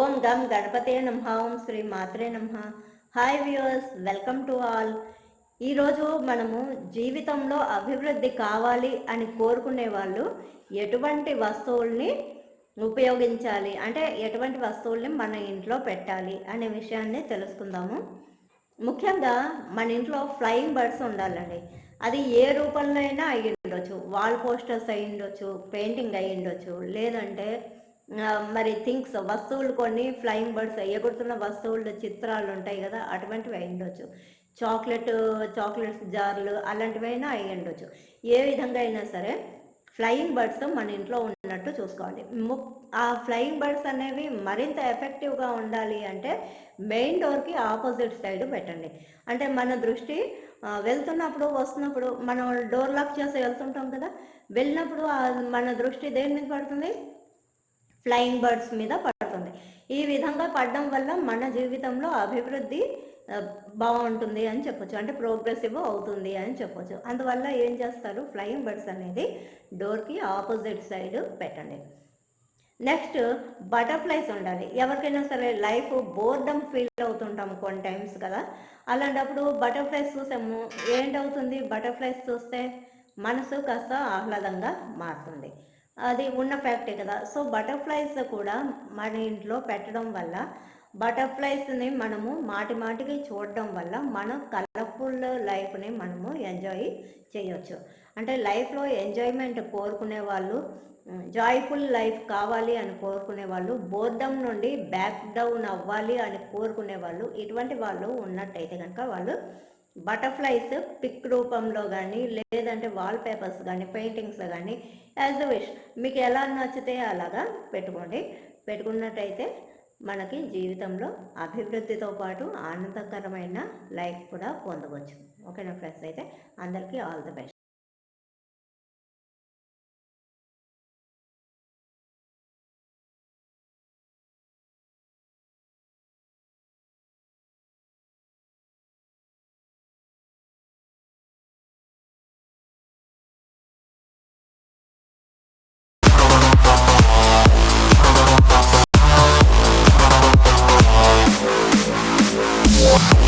ఓం దమ్ గణపతే నమ ఓం శ్రీ మాత్రే నమ. Hi viewers welcome to all. ఈరోజు మనము జీవితంలో అభివృద్ధి కావాలి అని కోరుకునే వాళ్ళు ఎటువంటి వస్తువుల్ని ఉపయోగించాలి అంటే ఎటువంటి వస్తువుల్ని మన ఇంట్లో పెట్టాలి అనే విషయాన్ని తెలుసుకుందాము. ముఖ్యంగా మన ఇంట్లో ఫ్లయింగ్ బర్డ్స్ ఉండాలండి. అది ఏ రూపంలో అయినా అయ్యి ఉండొచ్చు వాల్ పోస్టర్స్ అయి ఉండొచ్చు పెయింటింగ్ అయి ఉండొచ్చు లేదంటే మరి థింగ్స్ వస్తువులు కొన్ని ఫ్లయింగ్ బర్డ్స్ ఎగురుతున్న వస్తువులు చిత్రాలు ఉంటాయి కదా అటువంటివి అయి ఉండొచ్చు. చాక్లెట్ చాక్లెట్స్ జార్లు అలాంటివైనా అయి ఉండొచ్చు. ఏ విధంగా అయినా సరే ఫ్లయింగ్ బర్డ్స్ మన ఇంట్లో ఉన్నట్టు చూసుకోవాలి. ము ఆ ఫ్లయింగ్ బర్డ్స్ అనేవి మరింత ఎఫెక్టివ్గా ఉండాలి అంటే మెయిన్ డోర్కి ఆపోజిట్ సైడ్ పెట్టండి. అంటే మన దృష్టి వెళ్తున్నప్పుడు వస్తున్నప్పుడు మనం డోర్ లాక్ చేసి వెళ్తుంటాం కదా వెళ్ళినప్పుడు మన దృష్టి దేని మీద పడుతుంది? ఫ్లయింగ్ బర్డ్స్ మీద పడుతుంది. ఈ విధంగా పడడం వల్ల మన జీవితంలో అభివృద్ధి బాగుంటుంది అని చెప్పొచ్చు. అంటే ప్రోగ్రెసివ్ అవుతుంది అని చెప్పొచ్చు. అందువల్ల ఏం చేస్తారు? ఫ్లయింగ్ బర్డ్స్ అనేది డోర్కి ఆపోజిట్ సైడ్ పెట్టండి. నెక్స్ట్ బటర్ఫ్లైస్ ఉండాలి. ఎవరికైనా సరే లైఫ్ బోర్డమ్ ఫీల్ అవుతుంటాం కొన్ని టైమ్స్ కదా. అలాంటప్పుడు బటర్ఫ్లైస్ చూసాము. ఏంటవుతుంది? బటర్ఫ్లైస్ చూస్తే మనసు కాస్త ఆహ్లాదంగా మారుతుంది. అది ఉన్న ఫ్యాక్టే కదా. సో బటర్ఫ్లైస్ కూడా మన ఇంట్లో పెట్టడం వల్ల బటర్ఫ్లైస్ని మనము మాటి మాటికి చూడడం వల్ల మనం కలర్ఫుల్ లైఫ్ని మనము ఎంజాయ్ చేయొచ్చు. అంటే లైఫ్లో ఎంజాయ్మెంట్ కోరుకునే వాళ్ళు జాయ్ఫుల్ లైఫ్ కావాలి అని కోరుకునే వాళ్ళు బోర్డమ్ నుండి బ్యాక్ డౌన్ అవ్వాలి అని కోరుకునే వాళ్ళు ఇటువంటి వాళ్ళు ఉన్నట్టయితే కనుక వాళ్ళు బటర్ఫ్లైస్ పిక్ రూపంలో కానీ లేదంటే వాల్ పేపర్స్ కానీ పెయింటింగ్స్ కానీ యాజ్ అ విష్. మీకు ఎలా నచ్చితే అలాగా పెట్టుకోండి. పెట్టుకున్నట్టయితే మనకి జీవితంలో అభివృద్ధితో పాటు ఆనందకరమైన లైఫ్ కూడా పొందవచ్చు. ఓకేనా ఫ్రెండ్స్? అయితే అందరికీ ఆల్ ది బెస్ట్. Wow.